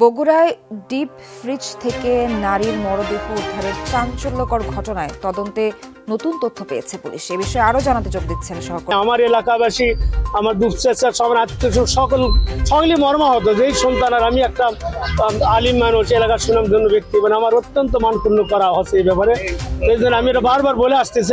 বগুড়ায় deep fridge থেকে নারীর মরদেহ উদ্ধারের চাঞ্চল্যকর ঘটনায় তদন্তে নতুন তথ্য পেয়েছে পুলিশ। এ বিষয়ে আরও জানাতে যোগ দিচ্ছেন সহকর্মী। আমার এলাকাবাসী, আমার দুঃচেষ্টা সবার আত্মীয় সকল, সকলেই মর্মাহত। যে সন্তান আর আমি একটা আলিম মানুষ, এলাকার সুনামধন্য ব্যক্তি মানে আমার অত্যন্ত মানক্ষুণ্ণ করা হচ্ছে এই ব্যাপারে। এই জন্য আমি এটা বারবার বলে আসতেছি।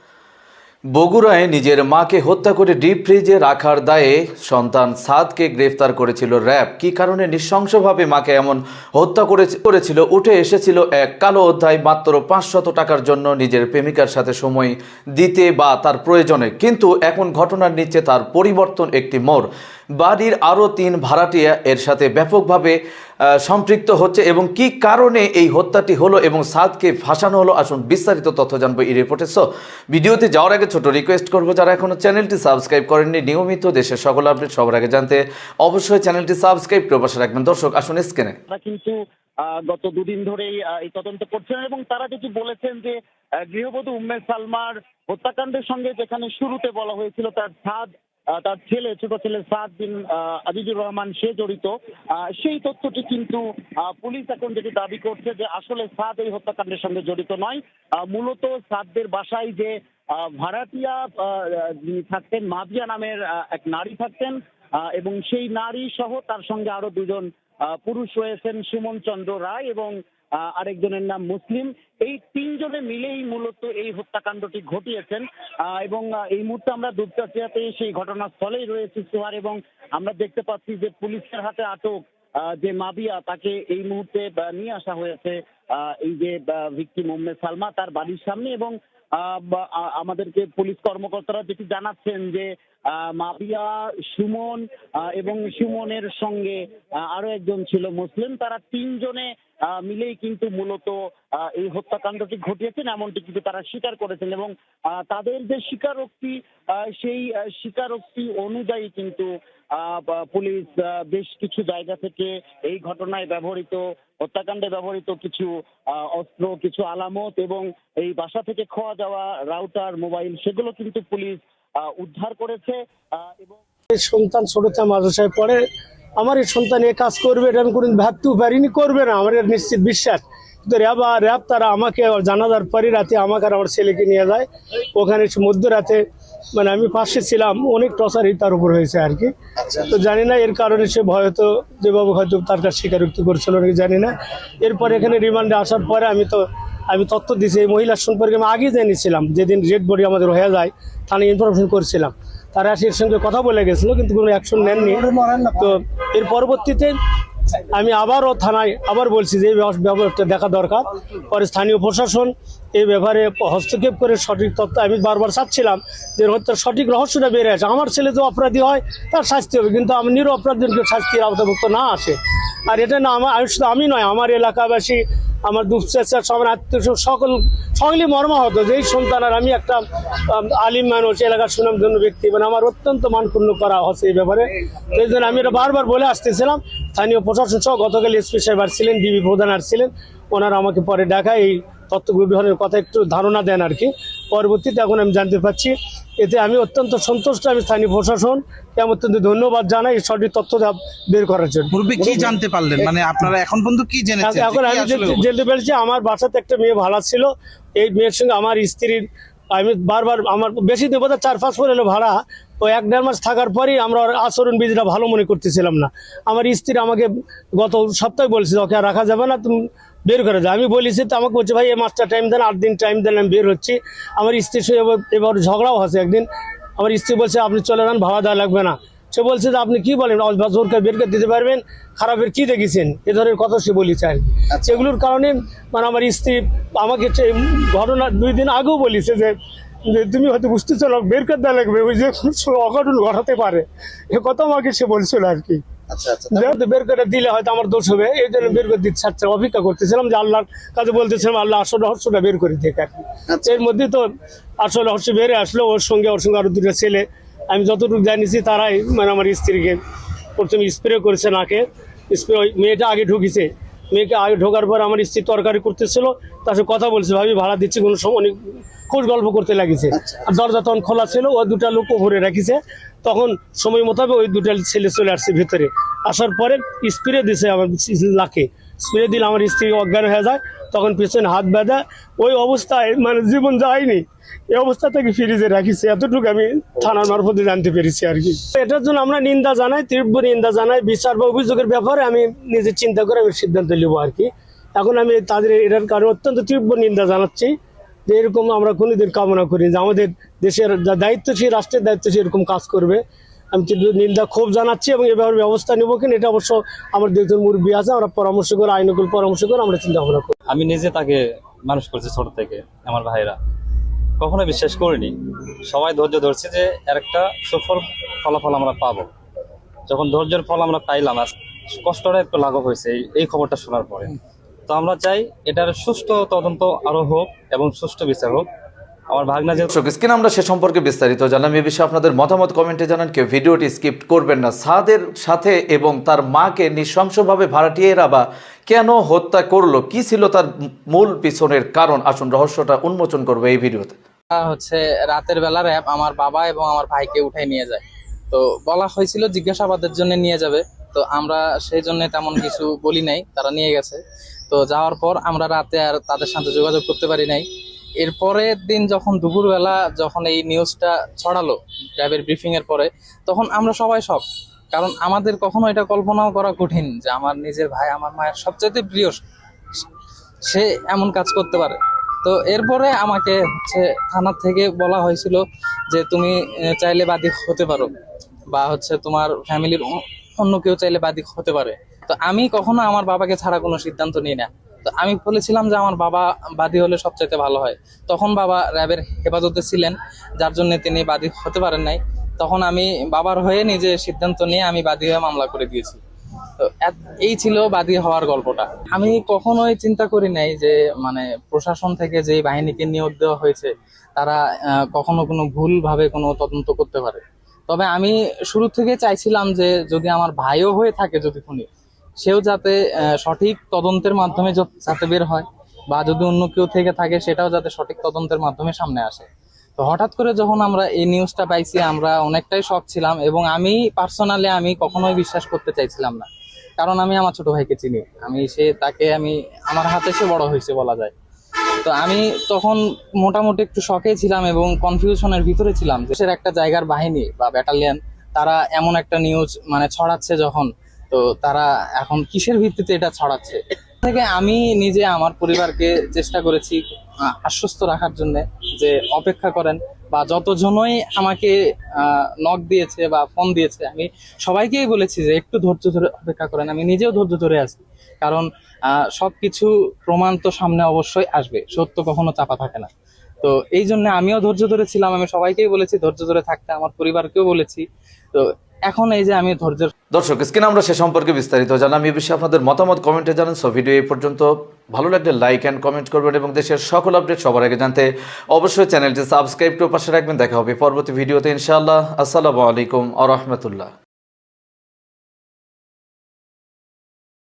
বগুড়ায় নিজের মাকে হত্যা করে ডিপ ফ্রিজে রাখার দায়ে সন্তান সাদকে গ্রেফতার করেছিল র্যাব। কী কারণে নৃশংসভাবে মাকে এমন হত্যা করে করেছিল? উঠে এসেছিল এক কালো অধ্যায়, মাত্র পাঁচশত টাকার জন্য নিজের প্রেমিকার সাথে সময় দিতে বা তার প্রয়োজনে। কিন্তু এখন ঘটনার নিচে তার পরিবর্তন একটি মোড়। বাড়ির আরও তিন ভাড়াটিয়া এর সাথে ব্যাপকভাবে সম্পৃক্ত হচ্ছে এবং কি কারণে এই হত্যাটি হলো এবং সাদকে ফাঁসানো হলো? আসুন বিস্তারিত তথ্য জানব এই রিপোর্টে সো ভিডিওতে যাওয়ার আগে ছোট রিকোয়েস্ট করব যারা এখনও চ্যানেলটি সাবস্ক্রাইব করেননি নিয়মিত দেশের সকল আপডেট সবার আগে জানতে অবশ্যই চ্যানেলটি সাবস্ক্রাইব করে পাশে রাখবেন। দর্শক আসুন স্ক্রিনে কিন্তু গত দুদিন ধরেই এই তদন্ত করছেন এবং তারা যেটি বলেছেন যে গৃহবধূ উম্মে সালমার হত্যাকাণ্ডের সঙ্গে যেখানে শুরুতে বলা হয়েছিল তার আহ, তার ছেলে, ছোট ছেলে সাদ বিন আজিজুর রহমান, সে জড়িত। সেই তথ্যটি কিন্তু পুলিশ এখন যেটি দাবি করছে যে আসলে সাদ এই হত্যাকাণ্ডের সঙ্গে জড়িত নয়। মূলত সাদদের বাসায় যে ভাড়াটিয়া থাকতেন মাবিয়া নামের এক নারী থাকতেন এবং সেই নারী সহ তার সঙ্গে আরও দুজন পুরুষ রয়েছেন সুমন চন্দ্র রায় এবং আরেকজনের নাম মুসলিম। এই তিনজনে মিলেই মূলত এই হত্যাকাণ্ডটি ঘটিয়েছেন। এবং এই মুহূর্তে আমরা দুপচাচিয়াতে সেই ঘটনাস্থলেই রয়েছে, সোহার, এবং আমরা দেখতে পাচ্ছি যে পুলিশের হাতে আটক যে মাবিয়া, তাকে এই মুহূর্তে নিয়ে আসা হয়েছে এই যে ভিক্টিম উম্মে সালমা, তার বাড়ির সামনে এবং আমাদেরকে পুলিশ কর্মকর্তারা যেটি জানাচ্ছেন যে মাবিয়া সুমন এবং সুমনের সঙ্গে আরও একজন ছিল মুসলিম। তারা তিনজনে মিলেই কিন্তু মূলত এই হত্যাকাণ্ডটি ঘটিয়েছেন। এমনটি কিন্তু তারা স্বীকার করেছেন এবং তাদের যে স্বীকারোক্তি সেই স্বীকারোক্তি অনুযায়ী কিন্তু পুলিশ বেশ কিছু জায়গা থেকে এই ঘটনায় ব্যবহৃত হত্যাকাণ্ডে ব্যবহৃত কিছু অস্ত্র, কিছু আলামত এবং এই বাসা থেকে খোয়া যাওয়া রাউটার, মোবাইল সেগুলো কিন্তু পুলিশ উদ্ধার করেছে এবং সন্তান ছোটতে মাদ্রাসায় পড়ে। আমার এই সন্তান এ কাজ করবে, এটা আমি কোনদিন ভাবতেও পারিনি, করবে না। আমার নিশ্চিত বিশ্বাস। কিন্তু র্যাব আর র্যাব তারা আমাকে জানাজার পরই রাতে আমাকে আর আমার ছেলেকে নিয়ে যায়। ওখানে মধ্যরাতে মানে আমি পাশে ছিলাম, অনেক টর্চারই তার উপর হয়েছে আর কি। তো জানি না, এর কারণে সে হয়তো যেভাবে হয়তো তার কাছে স্বীকারোক্তি করছিল নাকি, জানি না। এরপর এখানে রিমান্ডে আসার পরে আমি তো, আমি তথ্য দিছি এই মহিলার সম্পর্কে আমি আগেই জেনেছিলাম, যেদিন রেড বডি আমাদের হয়ে যায়, থানায় ইনফরমেশন করেছিলাম। তারা এর সঙ্গে কথা বলে গেছিল, কিন্তু কোনো অ্যাকশন নেননি। তো এর পরবর্তীতে আমি আবারও থানায় আবার বলছি যে, এই দেখা দরকার। পরে স্থানীয় প্রশাসন এই ব্যাপারে হস্তক্ষেপ করে সঠিক তথ্য আমি বারবার চাচ্ছিলাম যে হত্যার সঠিক রহস্যটা বেড়ে আসে আমার ছেলে যে অপরাধী হয়, তার শাস্তি হবে, কিন্তু আমি নির অপরাধীকে শাস্তির আওতাভুক্ত না আসে। আর এটা না, আমার আমি শুধু আমি নয়, আমার এলাকাবাসী, আমার দুঃচেষ্টা সবার আত্মীয় সকল সকলেই মর্মাহত। যে এই সন্তান আর আমি একটা আলিম মানুষ, এলাকার সুনামধন্য ব্যক্তি মানে আমার অত্যন্ত মানপূর্ণ করা হচ্ছে এই ব্যাপারে। এই জন্য আমি এটা বারবার বলে আসতেছিলাম। স্থানীয় প্রশাসন সহ গতকাল এসপি সাহেব আর ছিলেন ডিবি প্রধান আর ছিলেন। ওনারা আমাকে পরে ডাকায় এই তথ্য গ্রহণের কথা একটু ধারণা দেন আর কি। পরবর্তীতে এখন আমি জানতে পারছি এতে আমি অত্যন্ত সন্তুষ্ট আমি স্থানীয় প্রশাসন আমি অত্যন্ত ধন্যবাদ জানাই এই সঠিক তথ্য বের করার জন্য। পূর্বে কি জানতে পারলেন? মানে আপনারা এখন পর্যন্ত কি জেনেছেন? এখন আমি জানতে পেরেছি আমার বাসাতে একটা মেয়ে ভাড়া ছিল। এই মেয়ের সঙ্গে আমার স্ত্রীর আমি বারবার আমার বেশি দিন বোধহয় চার পাঁচ পর এলো ভাড়া। তো এক দেড় মাস থাকার পরেই আমরা আচরণ বিধিটা ভালো মনে করতেছিলাম না। আমার স্ত্রী আমাকে গত সপ্তাহে বলছে ওকে রাখা যাবে না তুমি বের করে দাও আমি বলেছি তো আমাকে বলছে ভাই এই মাসটা টাইম দেন আট দিন টাইম দেন আমি বের হচ্ছি। আমার স্ত্রীর সঙ্গে এবার- ঝগড়াও হচ্ছে একদিন। আমার স্ত্রী বলছে আপনি চলে যান ভাড়া দেওয়া লাগবে না। সে বলছে যে আপনি কি বলেন? জোরকে বের করে দিতে পারবেন? খারাপের কি দেখেছেন? এ ধরনের কথা সে বলেছে আর সেগুলোর কারণে মানে আমার স্ত্রী আমাকে ঘটনা দুই দিন আগেও বলেছে যে যে তুমি হয়তো বুঝতে চলো বের করে দেওয়া লাগবে ওই যে অঘটন ঘটাতে পারে। এ কথা আমাকে সে বলছিল আর কি। আচ্ছা আচ্ছা বের করে দিলে হয়তো আমার দোষ হবে এই জন্য বের করে দিতে চাচ্ছে অপেক্ষা করতেছিলাম যে আল্লাহর কাছে বলতেছিলাম আল্লাহ আসল রহস্যটা বের করে আর এর মধ্যে তো আসল রহস্য বেড়ে আসলো ওর সঙ্গে ওর সঙ্গে আরও দুটো ছেলে। আমি যতটুকু জানিছি তারাই মানে আমার স্ত্রীকে প্রথমে স্প্রে করেছে নাকে। স্প্রে ওই মেয়েটা আগে ঢুকিছে। মেয়েকে আগে ঢোকার পর আমার স্ত্রী তরকারি করতেছিল তার সাথে কথা বলছে ভাবি ভাড়া দিচ্ছি কোনো সময় খোঁজ গল্প করতে লাগিছে। আর দরজা তখন খোলা ছিল ও দুটা লোক উপরে রাখিছে। তখন সময় মোতাবেক ওই দুটা ছেলে চলে আসছে ভিতরে। আসার পরে স্প্রে দিছে আমার লাকে। স্প্রে দিলে আমার স্ত্রী অজ্ঞান হয়ে যায় তখন পিছনে হাত বাঁধা। ওই অবস্থায় মানে জীবন যায়নি। এই অবস্থা থেকে ফ্রিজে রাখিছে। এতটুকু আমি থানার মারফতে জানতে পেরেছি আর কি। এটার জন্য আমরা নিন্দা জানাই তীব্র নিন্দা জানাই। বিচার বা অভিযোগের ব্যাপারে আমি নিজে চিন্তা করে আমি সিদ্ধান্ত নেব আর কি। এখন আমি তাদের এটার কারণে অত্যন্ত তীব্র নিন্দা জানাচ্ছি। যে এরকম আমরা কোনোদিন কামনা করি যে আমাদের দেশের যা দায়িত্বশীল, রাষ্ট্রের দায়িত্বশীল এরকম কাজ করবে। আমি নিন্দা ক্ষোভ জানাচ্ছি এবং এবার ব্যবস্থা নেব কিনা এটা অবশ্য আমার দুজন মুরব্বী আছে, আমরা পরামর্শ করে, আইনকুল পরামর্শ করে আমরা চিন্তা ভাবনা করি। আমি নিজে তাকে মানুষ করছি ছোট থেকে, আমার ভাইরা। কখনো বিশ্বাস করিনি। সবাই ধৈর্য ধরছে যে এর একটা সুফল ফলাফল আমরা পাবো। যখন ধৈর্যের ফল আমরা পাইলাম কষ্টটা একটু লাঘব হয়েছে এই খবরটা শোনার পরে। তো আমরা চাই এটার সুষ্ঠু তদন্ত আরও হোক এবং সুষ্ঠু বিচার হোক। আমার ভাগনা যে দর্শক আমরা সে সম্পর্কে বিস্তারিত জানলাম। এ বিষয়ে আপনাদের মতামত কমেন্টে জানান কেউ। ভিডিওটি স্কিপ করবেন না। সাদের সাথে এবং তার মাকে নৃশংসভাবে ভাড়াটিয়েরা বা কেন হত্যা করল? কি ছিল তার মূল পিছনের কারণ? আসুন রহস্যটা উন্মোচন করবে এই ভিডিওতে। হচ্ছে রাতের বেলা র্যাব আমার বাবা এবং আমার ভাইকে উঠাই নিয়ে যায়। তো বলা হয়েছিল জিজ্ঞাসাবাদের জন্য নিয়ে যাবে। তো আমরা সেই জন্য তেমন কিছু বলি নাই। তারা নিয়ে গেছে। তো যাওয়ার পর আমরা রাতে আর তাদের সাথে যোগাযোগ করতে পারি নাই। এরপরের দিন যখন দুপুরবেলা যখন এই নিউজটা ছড়ালো, র্যাবের ব্রিফিং এর পরে, তখন আমরা সবাই সব কারণ আমাদের কখনো এটা কল্পনাও করা কঠিন যে আমার নিজের ভাই আমার মায়ের সবচেয়ে প্রিয় সে এমন কাজ করতে পারে। তো এরপরে আমাকে হচ্ছে থানা থেকে বলা হয়েছিল যে তুমি চাইলে বাদী হতে পারো বা হচ্ছে তোমার ফ্যামিলির অন্য কেউ চাইলে বাদী হতে পারে। তো আমি কখনো আমার বাবাকে ছাড়া কোনো সিদ্ধান্ত নিই না। তো আমি বলেছিলাম যে আমার বাবা বাদী হলে সবচাইতে ভালো হয়। তখন বাবা র্যাবের হেফাজতে ছিলেন, যার জন্য তিনি বাদী হতে পারেন নাই। তখন আমি বাবার হয়ে নিজে সিদ্ধান্ত নিয়ে আমি বাদী হয়ে মামলা করে দিয়েছি। তো এই ছিল বাদী হওয়ার গল্পটা। আমি কখনোই চিন্তা করি নাই যে মানে প্রশাসন থেকে যে বাহিনীকে নিয়োগ দেওয়া হয়েছে, তারা কখনো কোনো ভুল ভাবে কোনো তদন্ত করতে পারে। তবে আমি শুরু থেকে চাইছিলাম যে, যদি আমার ভাইও হয়ে থাকে যদি খুনি সেও যাতে সঠিক তদন্তের মাধ্যমে যত- বের হয় বা যদি অন্য কেউ থেকে থাকে সেটাও যাতে সঠিক তদন্তের মাধ্যমে সামনে আসে। তো হঠাৎ করে যখন আমরা এই নিউজটা পাইছি, আমরা অনেকটাই শখ ছিলাম এবং আমি পার্সোনালি আমি কখনোই বিশ্বাস করতে চাইছিলাম না। কারণ আমি আমার ছোট ভাইকে চিনি। আমি সে, তাকে আমি, আমার হাতে সে বড় হয়েছে বলা যায়। তো আমি তখন মোটামুটি একটু শখে ছিলাম এবং কনফিউশনের ভিতরে ছিলাম দেশের একটা জায়গার বাহিনী বা ব্যাটালিয়ান তারা এমন একটা নিউজ মানে ছড়াচ্ছে যখন তো তারা এখন কিসের ভিত্তিতে এটা ছড়াচ্ছে? থেকে আমি নিজে আমার পরিবারকে চেষ্টা করেছি আশ্বস্ত রাখার জন্য যে অপেক্ষা করেন বা যতজনই আমাকে নক দিয়েছে বা ফোন দিয়েছে আমি সবাইকেই বলেছি যে একটু ধৈর্য ধরে অপেক্ষা করেন। আমি নিজেও ধৈর্য ধরে আছি। কারণ আহ, সবকিছু প্রমাণ তো সামনে অবশ্যই আসবে। সত্য কখনো চাপা থাকে না। তো এই জন্য আমিও ধৈর্য ধরেছিলাম আমি সবাইকেই বলেছি ধৈর্য ধরে থাকতে। আমার পরিবারকেও বলেছি। তো এখন এই যে আমি ধৈর্য দর্শক, স্ক্রিন আমরা সে সম্পর্কে বিস্তারিত জানলাম এই বিষয়ে আপনাদের মতামত কমেন্টে জানান। সো, ভিডিও এই পর্যন্ত। ভালো লাগলে লাইক অ্যান্ড কমেন্ট করবেন এবং দেশের সকল আপডেট সবার আগে জানতে অবশ্যই চ্যানেলটি সাবস্ক্রাইব করে পাশে রাখবেন। দেখা হবে পরবর্তী ভিডিওতে ইনশাআল্লাহ। আসসালামু আলাইকুম আ রহমতুল্লাহ।